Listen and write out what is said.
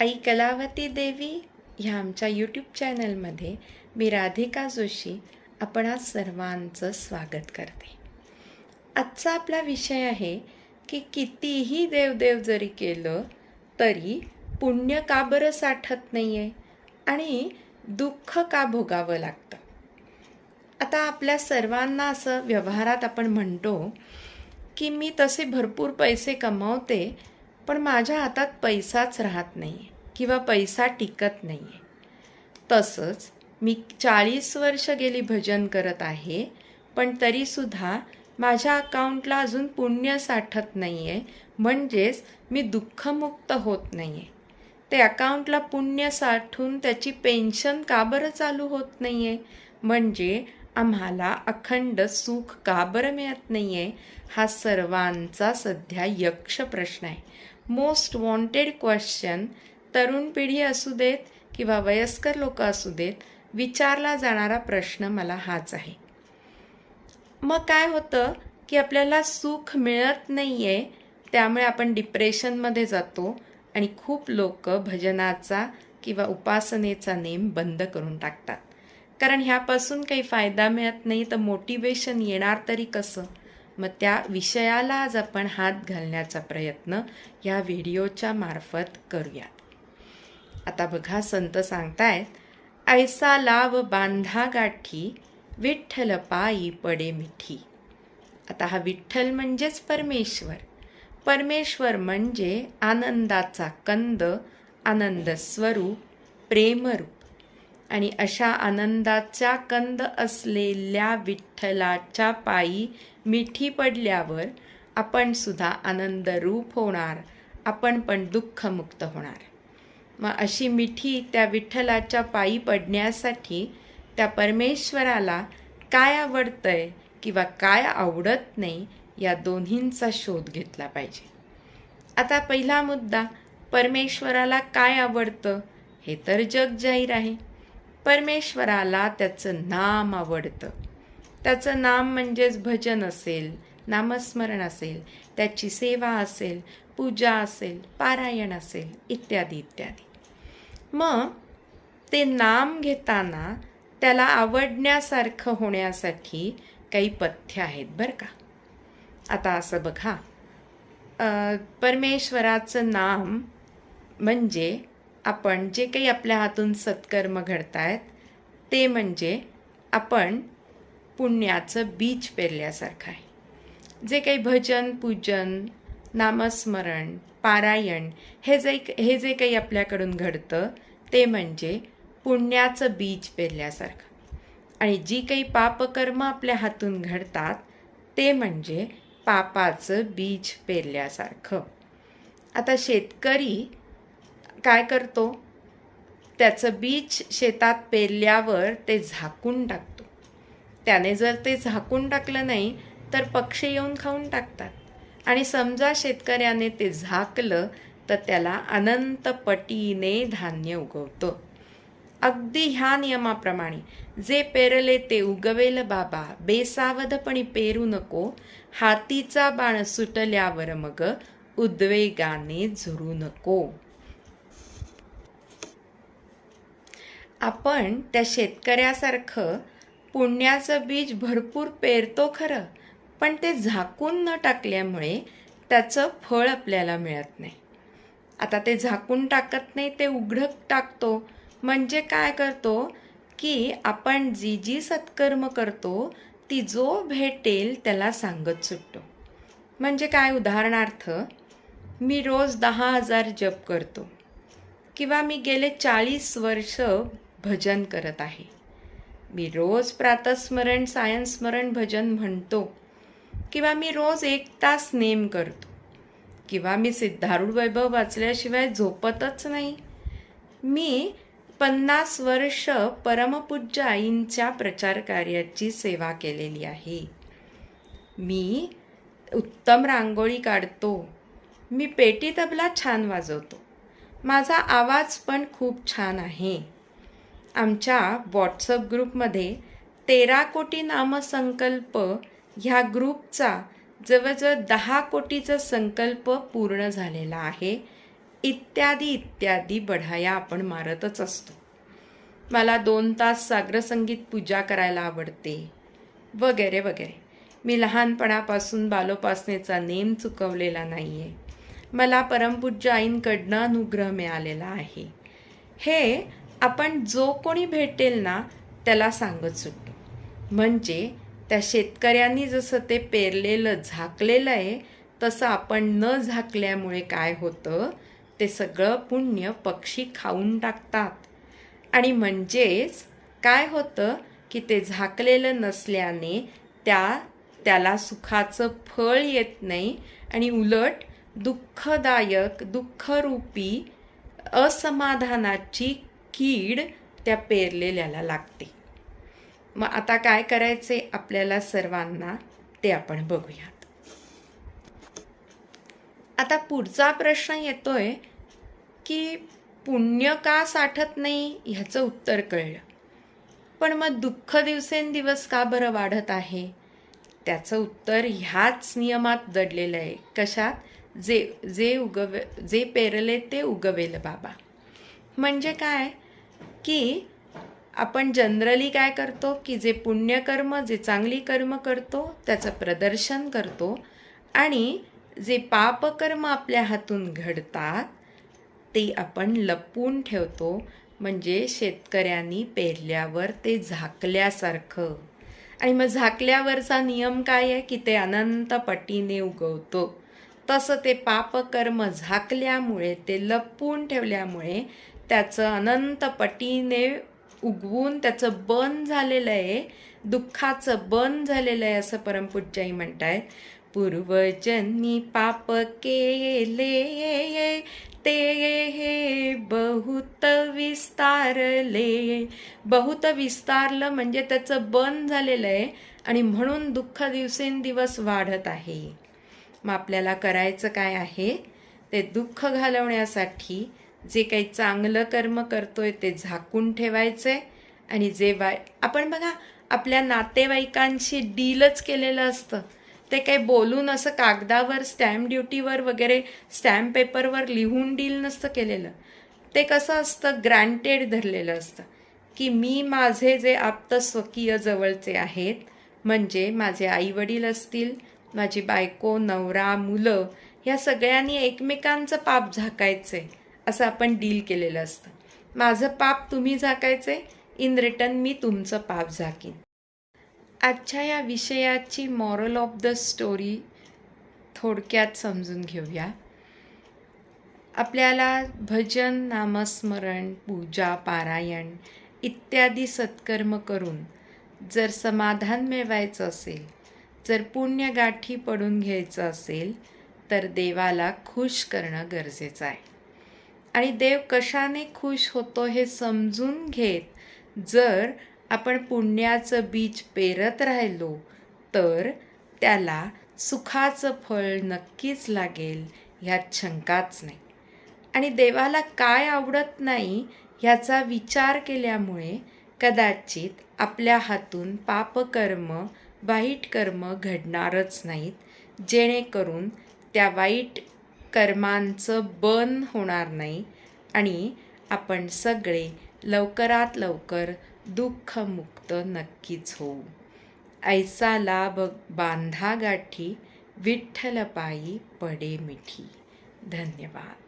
आई कलावती देवी ह्या आमच्या यूट्यूब चॅनलमध्ये मी राधिका जोशी आपण आज सर्वांचं स्वागत करते. आजचा आपला विषय आहे की कितीही देवदेव जरी केलं तरी पुण्य का बरं साठत नाही आहे आणि दुःख का भोगावं लागतं? आता आपल्या सर्वांना असं व्यवहारात आपण म्हणतो की मी तसे भरपूर पैसे कमावते पण माझ्या हातात पैसाच राहत नाही आहे किंवा पैसा टिकत नाही आहे तसंच मी चाळीस वर्ष गेली भजन करत आहे पण तरीसुद्धा माझ्या अकाउंटला अजून पुण्य साठत नाही आहे म्हणजेच मी दुःखमुक्त होत नाही आहे ते अकाउंटला पुण्य साठून त्याची पेन्शन का बरं चालू होत नाही आहे म्हणजे आम्हाला अखंड सुख का बरं मिळत नाही आहे हा सर्वांचा सध्या यक्ष प्रश्न आहे. मोस्ट वॉन्टेड क्वेश्चन तरुण पिढी असू देत किंवा वयस्कर लोक असू देत विचारला जाणारा प्रश्न मला हाच आहे. मग काय होतं की आपल्याला सुख मिळत नाही आहे त्यामुळे आपण डिप्रेशनमध्ये जातो आणि खूप लोक भजनाचा किंवा उपासनेचा नेम बंद करून टाकतात. कारण ह्यापासून काही फायदा मिळत नाही तर मोटिवेशन येणार तरी कसं? मग त्या विषयाला आज आपण हात घालण्याचा प्रयत्न या व्हिडिओच्या मार्फत करूयात. आता बघा संत सांगतायत ऐसा लाव बांधा गाठी विठ्ठल पायी पडे मिठी. आता हा विठ्ठल म्हणजेच परमेश्वर. परमेश्वर म्हणजे आनंदाचा कंद आनंद स्वरूप प्रेमरूप. आणि अशा आनंदाचा कंद असलेल्या विठ्ठलाच्या पायी मिठी पडल्यावर आपण सुद्धा आनंद रूप होणार आपण पण दुःखमुक्त होणार. मग अशी मिठी त्या विठ्ठलाच्या पायी पडण्यासाठी त्या परमेश्वराला काय आवडतंय किंवा काय आवडत नाही या दोन्हींचा शोध घेतला पाहिजे. आता पहिला मुद्दा परमेश्वराला काय आवडतं? हे तर जग जाहीर आहे. परमेश्वराला त्याचं नाम आवडतं. त्याचं नाम म्हणजेच भजन असेल नामस्मरण असेल त्याची सेवा असेल पूजा असेल पारायण असेल इत्यादी इत्यादी. मग ते नाम घेताना त्याला आवडण्यासारखं होण्यासाठी काही पथ्य आहेत बरं का? आता असं बघा. परमेश्वराचं नाम म्हणजे आपण जे काही आपल्या हातून सत्कर्म घडत आहेत ते म्हणजे आपण पुण्याचं बीज पेरल्यासारखं आहे. जे काही भजन पूजन नामस्मरण पारायण हे जे हे जे काही आपल्याकडून घडतं ते म्हणजे पुण्याचं बीज पेरल्यासारखं. आणि जी काही पापकर्म आपल्या हातून घडतात ते म्हणजे पापाचं बीज पेरल्यासारखं. आता शेतकरी काय करतो? त्याचं बीज शेतात पेरल्यावर ते झाकून टाकतो. त्याने जर ते झाकून टाकलं नाही तर पक्षी येऊन खाऊन टाकतात. आणि समजा शेतकऱ्याने ते झाकलं तर त्याला अनंत पटीने धान्य उगवतं. अगदी ह्या नियमाप्रमाणे जे पेरले ते उगवेल बाबा बेसावधपणी पेरू नको हातीचा बाण सुटल्यावर मग उद्वेगाने झुरू नको. आपण त्या शेतकऱ्यासारखं पुण्याचं बीज भरपूर पेरतो खरं पण ते झाकून न टाकल्यामुळे त्याचं फळ आपल्याला मिळत नाही. आता ते झाकून टाकत नाही ते उघडं टाकतो. म्हणजे काय करतो की आपण जी जी सत्कर्म करतो ती जो भेटेल त्याला सांगत सुटतो. म्हणजे काय उदाहरणार्थ मी रोज दहा हजार जप करतो किंवा मी गेले चाळीस वर्ष भजन करत आहे. मी रोज प्रातस्मरण सायंस्मरण भजन म्हणतो किंवा मी रोज एक तास नेम करतो किंवा मी सिद्धारूढ वैभव वाचल्याशिवाय झोपतच नाही. मी पन्नास वर्ष परमपूज्य आईंच्या प्रचार कार्याची सेवा केलेली आहे. मी उत्तम रांगोळी काढतो. मी पेटी तबला छान वाजवतो. माझा आवाज पण खूप छान आहे. आमच्या व्हॉट्सअप ग्रुपमध्ये तेरा कोटी नामसंकल्प ह्या ग्रुपचा जवळजवळ दहा कोटीचा संकल्प पूर्ण झालेला आहे. इत्यादी इत्यादी बढाया आपण मारतच असतो. मला दोन तास साग्रसंगीत पूजा करायला आवडते. वगैरे वगैरे. मी लहानपणापासून बालोपासनेचा नेम चुकवलेला नाही आहे मला परमपूज्य आईंकडनं अनुग्रह मिळालेला आहे. हे आपण जो कोणी भेटेल ना त्याला सांगत सुटतो. म्हणजे त्या शेतकऱ्यांनी जसं ते पेरलेलं झाकलेलं आहे तसं आपण न झाकल्यामुळे काय होतं? ते सगळं पुण्य पक्षी खाऊन टाकतात. आणि म्हणजेच काय होतं की ते झाकलेलं नसल्याने त्या त्याला सुखाचं फळ येत नाही आणि उलट दुःखदायक दुःखरूपी असमाधानाची कीड त्या पेरलेल्याला लागते. मग आता काय करायचे आपल्याला सर्वांना ते आपण बघूयात. आता पुढचा प्रश्न येतोय की पुण्य का साठत नाही ह्याचं उत्तर कळलं. पण मग दुःख दिवसेंदिवस का बरं वाढत आहे? त्याचं उत्तर ह्याच नियमात दडलेलं आहे. कशात? जे जे उगवे जे पेरले ते उगवेल बाबा. म्हणजे काय? की आपण जनरली काय करतो की जे पुण्यकर्म जे चांगली कर्म करतो त्याचं प्रदर्शन करतो आणि जे पापकर्म आपल्या हातून घडतात ते आपण लपवून ठेवतो. म्हणजे शेतकऱ्यांनी पेरल्यावर ते झाकल्यासारखं. आणि मग झाकल्यावरचा नियम काय आहे? की ते अनंत पटीने उगवतो. तसं ते पापकर्म झाकल्यामुळे ते लपवून ठेवल्यामुळे त्याचं अनंत पटीने उगवून त्याचं बन झालेलं आहे. दुःखाचं बन झालेलं आहे असं परमपूज्याई म्हणतायत. पूर्वजन्मी पाप केले ते हे बहुत विस्तारले. बहुत विस्तारलं म्हणजे त्याचं बन झालेलं आहे आणि म्हणून दुःख दिवसेंदिवस वाढत आहे. मग आपल्याला करायचं काय आहे? ते दुःख घालवण्यासाठी जे काही चांगलं कर्म करतोय ते झाकून ठेवायचे आणि जे वाय आपण बघा आपल्या नातेवाईकांशी डीलच केलेलं असतं. ते काही बोलून असं कागदावर स्टॅम्प ड्युटीवर वगैरे स्टॅम्प पेपरवर लिहून डील नसतं केलेलं. ते कसं असतं ग्रँटेड धरलेलं असतं. की मी माझे जे आप्त स्वकीय जवळचे आहेत म्हणजे माझे आईवडील असतील माझी बायको नवरा मुलं ह्या सगळ्यांनी एकमेकांचं पाप झाकायचे असं आपण डील केलेलं असतं. माझं पाप तुम्ही झाकायचे इन रिटर्न मी तुमचं पाप झाकीन. आजच्या या विषयाची मॉरल ऑफ द स्टोरी थोडक्यात समजून घेऊया. आपल्याला भजन नामस्मरण पूजा पारायण इत्यादी सत्कर्म करून जर समाधान मिळवायचं असेल जर पुण्य गाठी पडून घ्यायचं असेल तर देवाला खुश करणं गरजेचं आहे. आणि देव कशाने खुश होतो हे समजून घेत जर आपण पुण्याचं बीज पेरत राहिलो तर त्याला सुखाचं फळ नक्कीच लागेल ह्यात शंकाच नाही. आणि देवाला काय आवडत नाही ह्याचा विचार केल्यामुळे कदाचित आपल्या हातून पापकर्म वाईट कर्म घडणारच नाहीत जेणेकरून त्या वाईट कर्मांचं बन होणार नाही आणि आपण सगळे लवकरात लवकर दुःखमुक्त नक्कीच होऊ. ऐसा लाभ बांधा गाठी विठ्ठलपायी पडे मिठी. धन्यवाद.